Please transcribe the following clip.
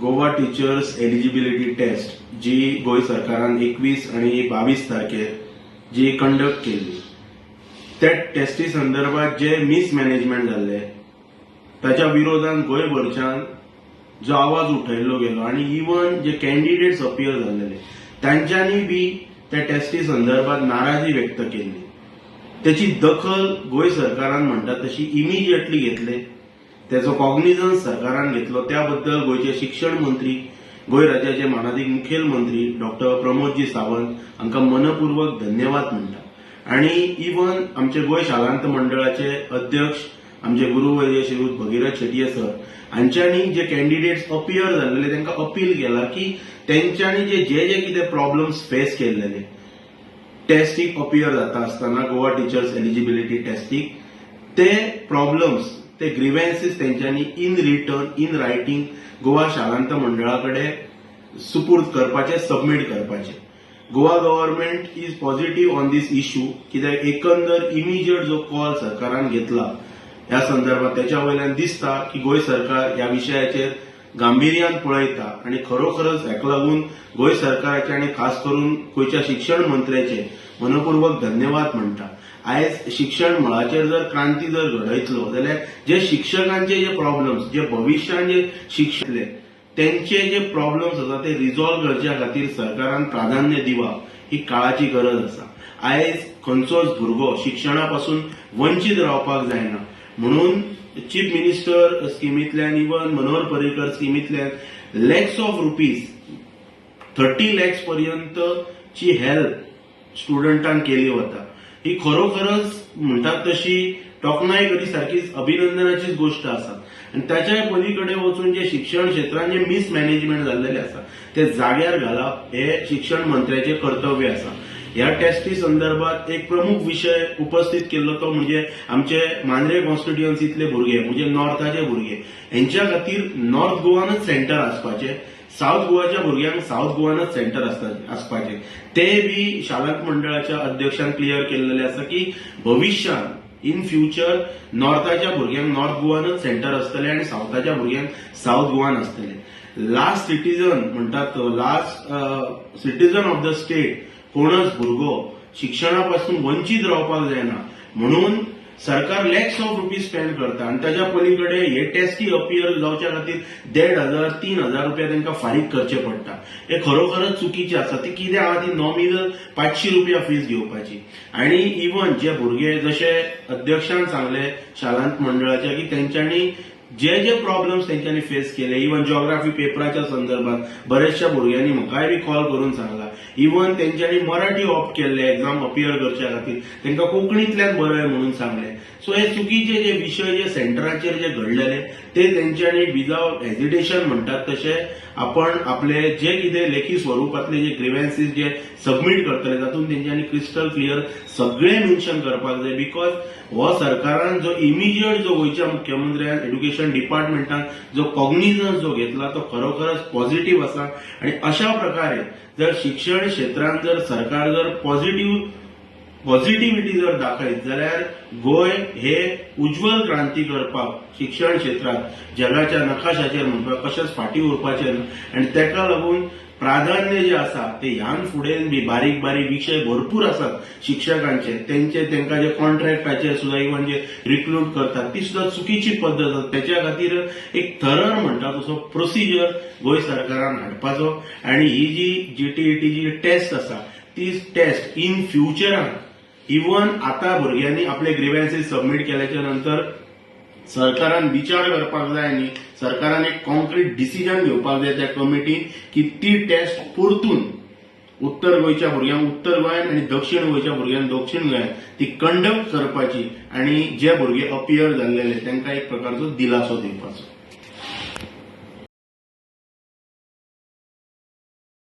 Goa teachers eligibility test जी गोंय सरकारान एकवीस आणि बावीस तारखेर जी कंडक्ट केल्ली त्या टेस्टी संदर्भात जे मिसमॅनेजमेंट जाल्ले ताच्या विरोधान गोंयभरच्यान जो आवाज उठयल्लो गेलो आणि इवन जे कॅन्डिडेट्स अपियर जाल्लेले तांच्यांनी बी त्या टेस्टी संदर्भात नाराजी व्यक्त केली. त्याची दखल गोंय सरकारान म्हणटा तशी इमिजिएटली घेतले. त्याचो कॉग्निझन्स सरकारान घेतलो. त्याबद्दल गोंयचे शिक्षण मंत्री गोंय राज्याचे मानाधीक मुखेलमंत्री डॉक्टर प्रमोदजी सावंत हांकां मनपूर्वक धन्यवाद म्हणटा. आणि इवन आमचे गोंय शालांत मंडळाचे अध्यक्ष आमचे गुरुवर्य श्रीयुत भगीरथ शेटये सर हांच्यांनी जे कॅन्डिडेट्स अपियर जाल्लेले तांकां अपील केला की तेंच्यांनी जे जे जे कितें प्रॉब्लेम्स फेस केल्लेले टेस्टीक अपियर जाता आसतना गोवा टिचर्स एलिजिबिलिटी टेस्टीक ते प्रॉब्लेम्स ते ग्रिव्हन्सीस तेंच्यांनी in return in writing Goa शालांत मंडळा कडेन सुपूर्द करपाचे सबमीट करपाचे. Goa government is positive on this issue कित्याक एकंदर इमिजिएट जो कॉल सरकारान घेतला ह्या संदर्भात त्याच्या वयल्यान दिसता की गोंय सरकार ह्या विशयाचेर गांभीर्यान पळयता आणि खरोखरच हेका लागून गोंय सरकाराचे आणि खास करून गोयच्या शिक्षण मंत्र्याचे मनपूर्वक धन्यवाद म्हणटा आयज शिक्षण मळाचेर जर क्रांती जर घडयतलो जाल्यार जे शिक्षकांचे जे प्रॉब्लम्स जे भविश्यान जे शिक्षले त्यांचे जे प्रॉब्लम्स आसा ते रिझॉल्व करच्या खातीर सरकारान प्राधान्य दिवप ही काळाची गरज आसा. आयज खंयचोच भुरगो शिक्षणा पासून वंचीत रावपाक जायना. म्हणून चीफ मिनिस्टर स्किमींतल्यान even Manohar Parrikar स्किमींतल्यान lakhs of rupees thirty lakhs पर्यंतची हेल्प स्टुडंटांक केली वता ही खरोखरच म्हणटात तशी तोखणाय करी सारखीच अभिनंदनाचीच गोष्ट आसा आणि त्याच्या पलीकडे वचून जे शिक्षण क्षेत्रात जे मिसमॅनेजमेंट जाल्लेले आसा ते जाग्यार घालप हे शिक्षण मंत्र्याचे कर्तव्य आसा ह्या टेस्टी संदर्भात एक प्रमुख विषय उपस्थित केल्लो तो म्हणजे आमचे मांद्रे कॉन्स्टिट्युएन्सीतले भुरगे म्हणजे नॉर्थाचे भुरगे. यांच्या खातीर नॉर्थ गोवानच सेंटर आसपाचे. साऊथ गोवाच्या भुरग्यांक साऊथ गोवानच सेंटर आसपाचे ते बी शालांत मंडळाच्या अध्यक्षान क्लियर केलेले आसा की भविष्यात इन फ्युचर नॉर्थाच्या भुरग्यांक नॉर्थ गोवानच सेंटर आसतले आणि साऊथाच्या भुरग्यांक साऊथ गोवान आसतले लास्ट सिटीजन म्हणटात last citizen of the state कोणच भुरगो शिक्षणापासून वंचित रावपाक जायना. म्हणून सरकार लॅक्स ऑफ रुपीज स्पेंड करता. आणि त्याच्या पलीकडे हे टेस्टी अपियर जावच्या खातीर देड हजार तीन हजार रुपया तांकां फारीक करचे पडटा हे खरोखरच चुकीचे आसा ती कितें आहा ती नॉमिनल पांचशी रुपया फीज घेवपाची. आणि इवन जे भुरगे जशे अध्यक्षान सांगले शालांत मंडळाचे की तेंच्यांनी जे जे प्रॉब्लेम्स तेंच्यांनी फेस केले इवन जॉग्राफी पेपराच्या संदर्भात बऱ्याचशा भुरग्यांनी म्हाकाय बी कॉल करून सांगला. इवन तेंच्यांनी मराठी ऑप्ट केल्ले एक्झाम अपियर करच्या खातीर. तांकां कोंकणींतल्यान बरय म्हणून सांगले. सो हे चुकीचे जे विशय जे सेंटराचेर जे घडलेले ते तेंच्यांनी विदाउट हेजिटेशन म्हणटात तशें आपण आपले जे कितें लेखी स्वरुपातले जे ग्रिव्हन्सीस जे सबमीट करतले तातूंत तेंच्यांनी क्रिस्टल क्लियर सगळे मेन्शन करपाक जाय. बिकॉज हो सरकारान जो इमिजिएट जो गोयच्या मुख्यमंत्र्यान एज्युकेशन डिपार्टमेंटान जो कॉग्निझन्स जो घेतला तो खरोखरच पॉझिटिव्ह आसा आणि अशा प्रकारे जर शिक्षण क्षेत्रांत जर सरकार जर पॉझिटिव्ह पॉझिटिव्हिटी जर दाखयत जाल्यार गोंय हे उज्ज्वल क्रांती करपाक शिक्षण क्षेत्रात जगाच्या नकाशाचेर म्हणपाक कशेंच फाटीं उरपाचें ना आनी तेका लागून प्राधान्य जे आसा ते ह्यान फुडें बी बारीक बारीक विशय भरपूर आसात शिक्षकांचे. तेंचे तांकां जे कॉन्ट्रॅक्टाचेर सुद्दां इवन जे रिक्रूट करतात ती सुद्दां चुकीची पद्दत आसा त्याच्या खातीर एक थरर म्हणटा तसो प्रोसिजर गोंय सरकारान हाडपाचो. आनी ही जी जीटीईटी जी टेस्ट आसा ती टेस्ट इन फ्युचरान इवन आता भुरग्यांनी आपले ग्रिव्हन्सीस सबमीट केल्याच्यानंतर सरकारान विचार करपाक जाय न्ही. सरकारान एक कॉन्क्रीट डिसिजन घेवपाक जाय त्या कमिटीन की ती टेस्ट परतून उत्तर गोंयच्या भुरग्यांक उत्तर गोंयान आनी दक्षिण गोंयच्या भुरग्यांक दक्षिण गोंयान ती कंडक्ट करपाची आनी जे भुरगे अपियर जाल्लेले तांकां एक प्रकारचो दिलासो दिवपाचो.